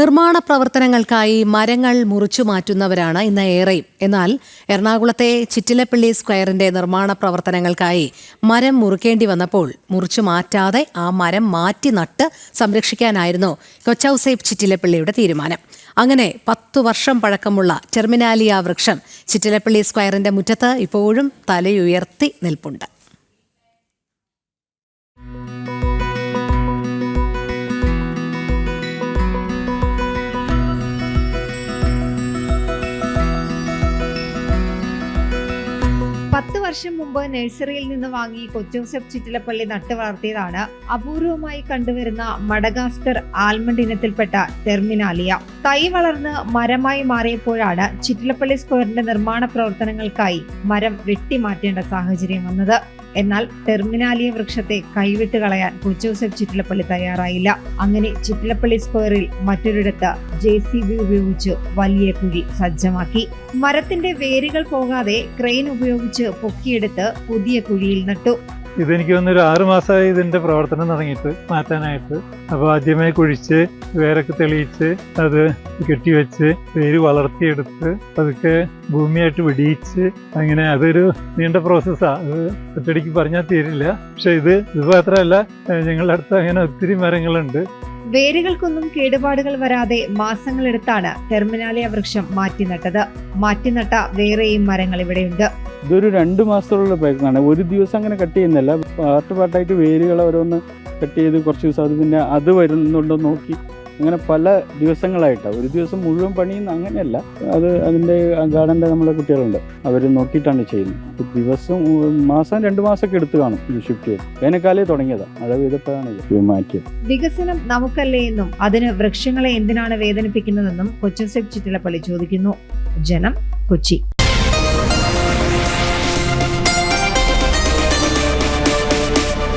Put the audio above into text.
നിർമ്മാണ പ്രവർത്തനങ്ങൾക്കായി മരങ്ങൾ മുറിച്ചു മാറ്റുന്നവരാണ് ഇന്ന് ഏറെയും. എന്നാൽ എറണാകുളത്തെ ചിറ്റിലപ്പള്ളി സ്ക്വയറിന്റെ നിർമ്മാണ പ്രവർത്തനങ്ങൾക്കായി മരം മുറിക്കേണ്ടി വന്നപ്പോൾ മുറിച്ചു മാറ്റാതെ ആ മരം മാറ്റി നട്ട് സംരക്ഷിക്കാനായിരുന്നു കൊച്ചൌസേപ്പ് ചിറ്റിലപ്പള്ളിയുടെ തീരുമാനം. അങ്ങനെ പത്തു വർഷം പഴക്കമുള്ള ടെർമിനാലിയ വൃക്ഷം ചിറ്റിലപ്പള്ളി സ്ക്വയറിന്റെ മുറ്റത്ത് ഇപ്പോഴും തലയുയർത്തി നിൽപ്പുണ്ട്. പത്ത് വർഷം മുമ്പ് നഴ്സറിയിൽ നിന്ന് വാങ്ങി കൊച്ചോസഫ് ചിറ്റിലപ്പള്ളി നട്ടു വളർത്തിയതാണ് അപൂർവമായി കണ്ടുവരുന്ന മഡഗാസ്കർ ആൽമണ്ട് ഇനത്തിൽപ്പെട്ട ടെർമിനാലിയ തൈ വളർന്ന് മരമായി മാറിയപ്പോഴാണ് ചിറ്റിലപ്പള്ളി സ്ക്വയറിന്റെ നിർമ്മാണ പ്രവർത്തനങ്ങൾക്കായി മരം വെട്ടിമാറ്റേണ്ട സാഹചര്യം വന്നത്. എന്നാൽ ടെർമിനാലിയ വൃക്ഷത്തെ കൈവിട്ട് കളയാൻ കൊച്ചോസഫ് ചിറ്റിലപ്പള്ളി തയ്യാറായില്ല. അങ്ങനെ ചിറ്റിലപ്പള്ളി സ്ക്വയറിൽ മറ്റൊരിടത്ത് ജെ സി ബി ഉപയോഗിച്ച് വലിയ കുഴി സജ്ജമാക്കി. മരത്തിന്റെ വേരുകൾ പോകാതെ ക്രെയിൻ ഉപയോഗിച്ച് പൊക്കിയെടുത്ത് പുതിയ കുഴിയിൽ നട്ടു. ഇതെനിക്ക് തോന്നുന്നു ഒരു മാസമായി ഇതിന്റെ പ്രവർത്തനം തുടങ്ങിയിട്ട് മാറ്റാനായിട്ട്. അപ്പോൾ ആദ്യമേ കുഴിച്ച് വേരൊക്കെ തെളിയിച്ച് അത് കെട്ടിവെച്ച് വേര് വളർത്തിയെടുത്ത് അതൊക്കെ ഭൂമിയായിട്ട് വെടിയിച്ച് അങ്ങനെ അതൊരു നീണ്ട പ്രോസസ്സാണ് അത് ഒറ്റടിക്ക് പറഞ്ഞാൽ തീരില്ല. പക്ഷെ ഇത് ഇത് മാത്രമല്ല ഞങ്ങളുടെ അടുത്ത് അങ്ങനെ ഒത്തിരി മരങ്ങളുണ്ട്. വേരുകൾക്കൊന്നും കേടുപാടുകൾ വരാതെ മാസങ്ങളെടുത്താണ് ടെർമിനാലിയ വൃക്ഷം മാറ്റി നട്ടത് മാറ്റി നട്ട വേറെയും മരങ്ങൾ ഇവിടെയുണ്ട്. ഇതൊരു രണ്ട് മാസത്തോളം പ്രയത്നമാണ്. ഒരു ദിവസം അങ്ങനെ കട്ട് ചെയ്യുന്നില്ല. പാർട്ട് പാർട്ടായിട്ട് വേരുകൾ ഓരോന്ന് കട്ട് ചെയ്ത് കുറച്ച് ദിവസം അത് പിന്നെ അത് വരുന്നുണ്ടോ നോക്കി അങ്ങനെ പല ദിവസങ്ങളായിട്ടാണ് ഒരു ദിവസം മുഴുവൻ പണിയുന്ന അങ്ങനെയല്ല. അത് അതിന്റെ ഗാർഡന്റെ നമ്മളെ കുട്ടികളുണ്ട്. അവർ നോക്കിയിട്ടാണ് ചെയ്യുന്നത്. ദിവസം മാസം രണ്ട് മാസമൊക്കെ എടുത്തു കാണും. ഈ ഷിഫ്റ്റ് ചെയ്ത്. വേനൽക്കാലേ തുടങ്ങിയതാണ് മഴ പെയ്തപ്പോഴാണ് മാറ്റിയത്. വികസനം നമുക്കല്ലേ എന്നും അതിന് വൃക്ഷങ്ങളെ എന്തിനാണ് വേദനിപ്പിക്കുന്നതെന്നും കൊച്ചിൻ സെബ് ചിറ്റിലപ്പള്ളി ചോദിക്കുന്നു. ജനം കൊച്ചി.